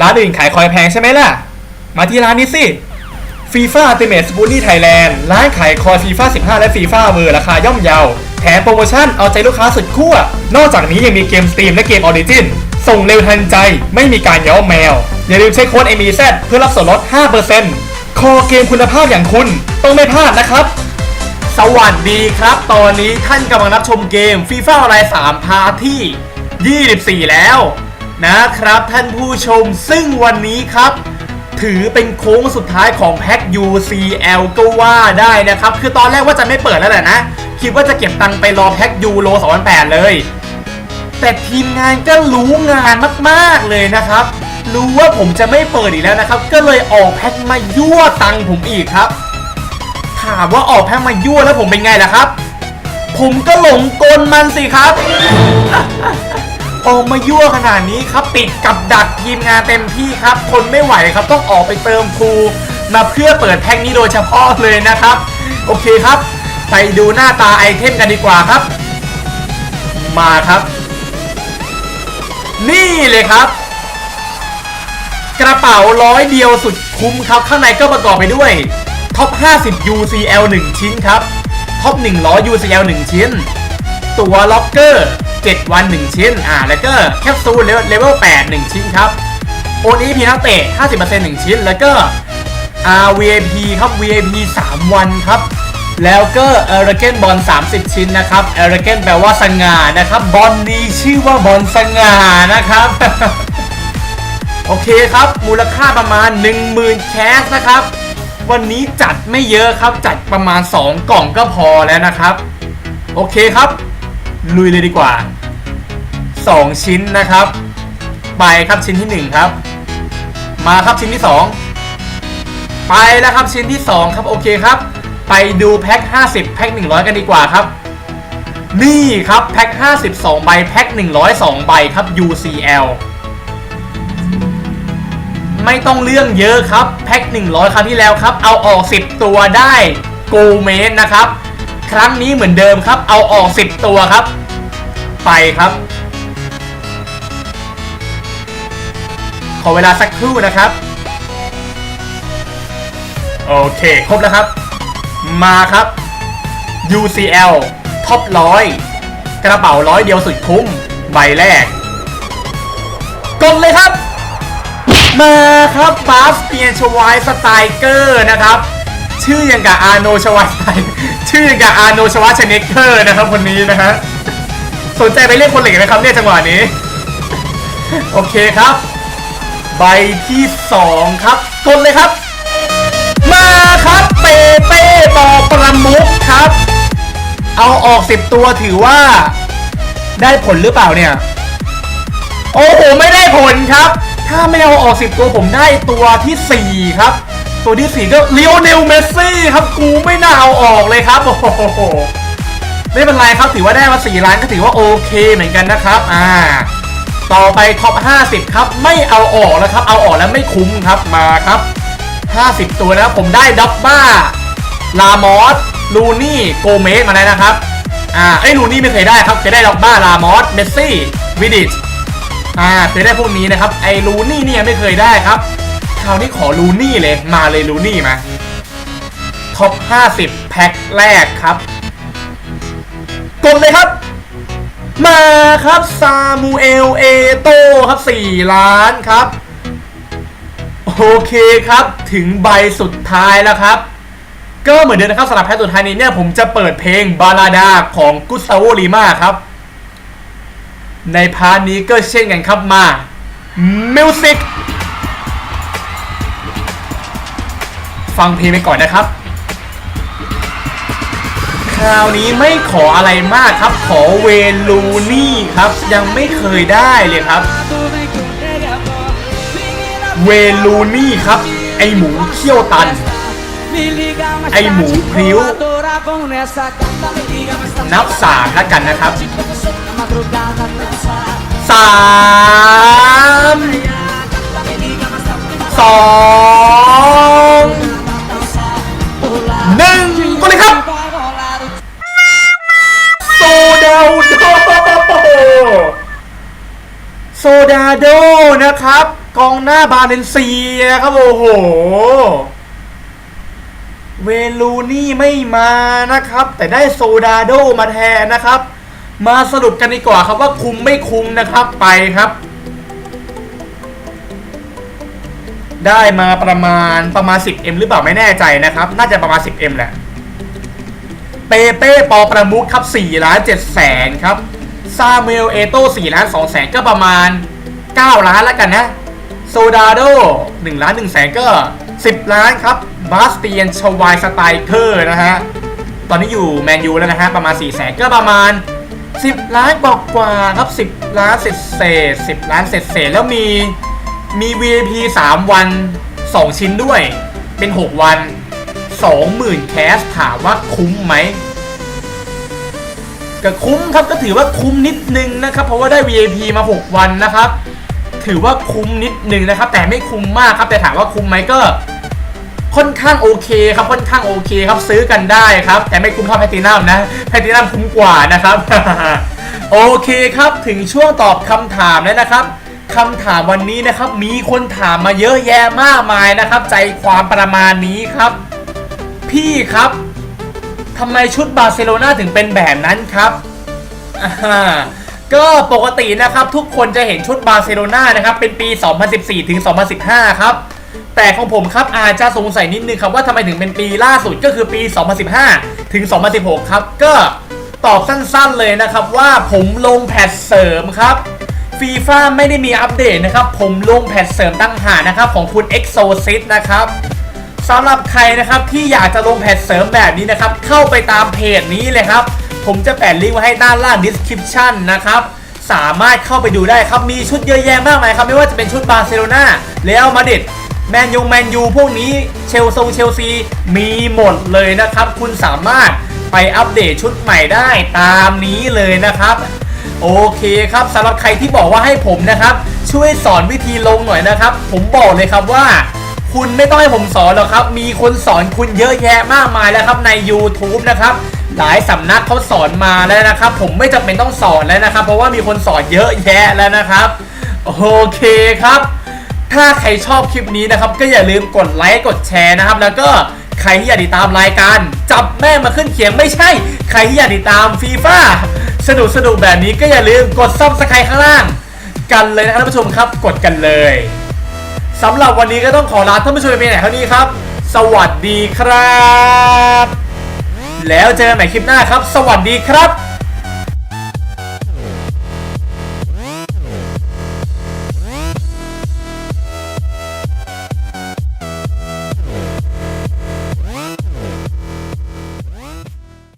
ร้านอื่นขายคอยแพงใช่ไหมล่ะ มาที่ร้านนี้สิฟีฟ่าติเมทสปูนี่ไทยแลนด์ร้านขายคอยฟีฟ่า15 และฟีฟ่าเวอร์ราคาย่อมเยา แถมโปรโมชั่นเอาใจลูกค้าสุดขั้วนอกจากนี้ยังมีเกมสตรีมและเกมออริจินส่งเร็วทันใจไม่มีการย้อมแมว อย่าลืมใช้โค้ด MEZ เพื่อรับส่วนลด 5%คอเกมคุณภาพอย่างคุณต้องไม่พลาดนะครับ สวัสดีครับ ตอนนี้ท่านกำลังรับชมเกมฟีฟ่าออนไลน์3พาร์ที่ 24 แล้ว นะครับท่านผู้ชมซึ่งวันนี้ครับ ถือเป็นโค้งสุดท้ายของแพ็ค UCL ก็ว่าได้นะครับ คือตอนแรกว่าจะไม่เปิดแล้วแหละนะ คิดว่าจะเก็บตังค์ไปรอแพ็คยูโร2008 เลย แต่ทีมงานก็รู้งานมากๆเลยนะครับ รู้ว่าผมจะไม่เปิดอีกแล้วนะครับ ก็เลยออกแพ็คมายั่วตังค์ผมอีกครับ ถามว่าออกแพ็คมายั่วแล้วผมเป็นไงล่ะครับ ผมก็หลงกลมันสิครับ ออกมายั่วขนาดนี้ครับติดกับดักทีมงานเต็มที่ครับทนไม่ไหวครับต้องออกไปเติมฟูมาเพื่อเปิดแพ็คนี้โดยเฉพาะเลยนะครับ โอเคครับ ไปดูหน้าตาไอเทมกันดีกว่าครับ มาครับ นี่เลยครับ กระเป๋าร้อยเดียวสุดคุ้มครับ ข้างในก็ประกอบไปด้วยท็อป 50 UCL 1 ชิ้นครับท็อป 100 UCL 1 ชิ้น ตัวล็อกเกอร์ 7 วัน 1 ชิ้น อ่า แล้วก็แคปซูลเลเวล8 1 ชิ้นครับ โอนอีพีนักเตะ 50% 1ชิ้น แล้วก็ RVP ครับ VIP 3 วันครับแล้วก็เอรเกนบอล30 ชิ้นนะครับเอรเกนแปลว่าสง่านะครับ บอลนี้ชื่อว่าบอลสง่านะครับ โอเคครับ มูลค่าประมาณ 10,000 แคสนะครับ วันนี้จัดไม่เยอะครับ จัดประมาณ 2 กล่องก็พอแล้วนะครับ โอเคครับ ลุยเลยดีกว่า 2 ชิ้นนะครับ ไปครับชิ้นที่ 1 ครับ มาครับชิ้นที่ 2 ไปแล้วครับชิ้นที่ 2 ครับโอเคครับ ไปดูแพ็ค50 แพ็ค100 กันดีกว่าครับ นี่ครับแพ็ค52 ใบแพ็ค102 ใบครับ UCL ไม่ต้องเรื่องเยอะครับ แพ็ค100 ครั้งที่แล้วครับ เอาออก 10 ตัวได้โกเมนนะครับ ครั้งนี้เหมือนเดิมครับ เอาออก 10 ตัวครับ ไปครับ ขอเวลาสักครู่นะครับ โอเค ครบแล้วครับ มาครับ UCL ท็อปร้อยกระเป๋าร้อยเดียวสุดคุ้ม ใบแรก กดเลยครับ มาครับบาสเตียนชวายสไตเกอร์นะครับ ชื่ออย่างกับอาโนชวายสไต ชื่ออย่างอาโนชวาชเนกเกอร์นะครับคนนี้นะฮะสนใจไปเล่นคนเหล็กไหมครับเนี่ยจังหวะนี้ โอเคครับ ใบที่ 2 ครับ กดเลยครับ มาครับเปเป้ต่อประมุกครับ เอาออก 10 ตัวถือว่า ได้ผลหรือเปล่าเนี่ย โอ้โห ไม่ได้ผลครับ ถ้าไม่เอาออก 10 ตัวผมได้ตัวทีสี่4 ครับ ตัวที่4ก็เลโอเนลเมสซี่ครับกูไม่น่าเอาออกเลยครับโอ้โหไม่เป็นไรครับถือว่าได้มา4ล้านก็ถือว่าโอเคเหมือนกันนะครับอ่าต่อไปท็อป 50 ครับ ไม่เอาออกนะครับ เอาออกแล้วไม่คุ้มครับมาครับ 50 ตัวนะครับผมได้ดับบ้าลามอสลูนี่โกเมสมาแล้วนะครับอ่าไอ้ลูนี่ไม่เคยได้ครับเคยได้ดับบ้าลามอสเมสซี่วิดิชอ่าเคยได้พวกนี้นะครับไอ้ลูนี่เนี่ยไม่เคยได้ครับ ราวนี้ขอลูนี่เลย มาเลยลูนี่มา ท็อป 50 แพ็คแรกครับ กดเลยครับ มาครับซามูเอลเอโตครับ 4 ล้านครับ โอเคครับ ถึงใบสุดท้ายแล้วครับก็เหมือนเดิมนะครับสำหรับแพ็คสุดท้ายนี้เนี่ยผมจะเปิดเพลงบาลาดาของกุสตาโวลีมาครับ ในพาร์ทนี้ก็เช่นกันครับมามิวสิก ฟังเพลงไปก่อนนะครับ คราวนี้ไม่ขออะไรมากครับ ขอเวลูนี่ครับ ยังไม่เคยได้เลยครับ เวลูนี่ครับ ไอหมูเขี้ยวตัน ไอหมูพริ้ว นับสามแล้วกันนะครับสามสองาโดนะครับ กองหน้าบาเลนเซียครับโอ้โห เวลูนี่ไม่มานะครับ แต่ได้โซดาโดมาแทนนะครับ มาสรุปกันดีกว่าครับว่าคุ้มไม่คุ้มนะครับไปครับ ได้มาประมาณประมาณ 10M หรือเปล่าไม่แน่ใจนะครับ น่าจะประมาณ 10M แหละเปเป้ปอประมุขครับ4ล้าน7แสนครับซาเมลเอโต้4ล้าน2แสนก็ประมาณ 9 ล้านแล้วกันนะโซดาโด1ล้าน1แสนก็ 10 ล้านครับบาสเตียนชวายสไตเกอร์นะฮะ ตอนนี้อยู่แมนยูแล้วนะฮะ ประมาณ4แสนก็ประมาณ 10 ล้านกว่ากว่าครับ 10 ล้านเศษเศษ10 ล้านเศษเศษแล้วมีมี VIP 3 วัน 2 ชิ้นด้วย เป็น 6 วัน 20,000 แคสถามว่าคุ้มไหมก็คุ้มครับก็ถือว่าคุ้มนิดนึงนะครับ เพราะว่าได้ VIP มา 6 วันนะครับ ถือว่าคุ้มนิดนึงนะครับ แต่ไม่คุ้มมากครับแต่ถามว่าคุ้มไหมก็ ค่อนข้างโอเคครับค่อนข้างโอเคครับซื้อกันได้ครับ แต่ไม่คุ้มเท่าแพลตินัมนะแพลตินัมคุ้มกว่านะครับ โอเคครับถึงช่วงตอบคำถามแล้วนะครับคำถามวันนี้นะครับมีคนถามมาเยอะแยะมากมายนะครับ ใจความประมาณนี้ครับ พี่ครับทำไมชุดบาร์เซโลนาถึงเป็นแบบนั้นครับอ่า ก็ปกตินะครับทุกคนจะเห็นชุดบาร์เซโลนานะครับเป็นปี 2014 ถึง 2015 ครับ แต่ของผมครับอาจจะสงสัยนิดนึงครับว่าทำไมถึงเป็นปีล่าสุดก็คือปี 2015 ถึง 2016 ครับ ก็ตอบสั้นๆเลยนะครับว่าผมลงแพทเสริมครับฟีฟ่าไม่ได้มีอัปเดตนะครับ ผมลงแพทเสริมตั้งหานะครับของคุณ Exorcist นะครับสำหรับใครนะครับที่อยากจะลงแพทเสริมแบบนี้นะครับ เข้าไปตามเพจนี้เลยครับ ผมจะแปะลิงก์ไว้ให้ด้านล่าง description นะครับสามารถเข้าไปดูได้ครับ มีชุดเยอะแยะมากมายครับ ไม่ว่าจะเป็นชุดบาร์เซโลนาเรอัลมาดริดแมนยูแมนยูพวกนี้เชลซงเชลซีมีหมดเลยนะครับ คุณสามารถไปอัปเดตชุดใหม่ได้ตามนี้เลยนะครับ โอเคครับสำหรับใครที่บอกว่าให้ผมนะครับ ช่วยสอนวิธีลงหน่อยนะครับ ผมบอกเลยครับว่า คุณไม่ต้องให้ผมสอนหรอกครับ มีคนสอนคุณเยอะแยะมากมายแล้วครับใน YouTube นะครับ หลายสำนักเขาสอนมาแล้วนะครับ ผมไม่จำเป็นต้องสอนแล้วนะครับ เพราะว่ามีคนสอนเยอะแยะแล้วนะครับ โอเคครับ ถ้าใครชอบคลิปนี้นะครับ ก็อย่าลืมกดไลค์กดแชร์นะครับ แล้วก็ใครที่อยากติดตามรายการ จับแม่มาขึ้นเขียงไม่ใช่ ใครที่อยากติดตามฟีฟ่าสนุกสนุกแบบนี้ก็อย่าลืมกดซับสไครต์ข้างล่าง กันเลยนะครับท่านผู้ชมครับ กดกันเลย สำหรับวันนี้ก็ต้องขอลาท่านผู้ชมไปไหนเท่านี้ครับ สวัสดีครับ แล้วเจอกันใหม่คลิปหน้าครับ สวัสดีครับ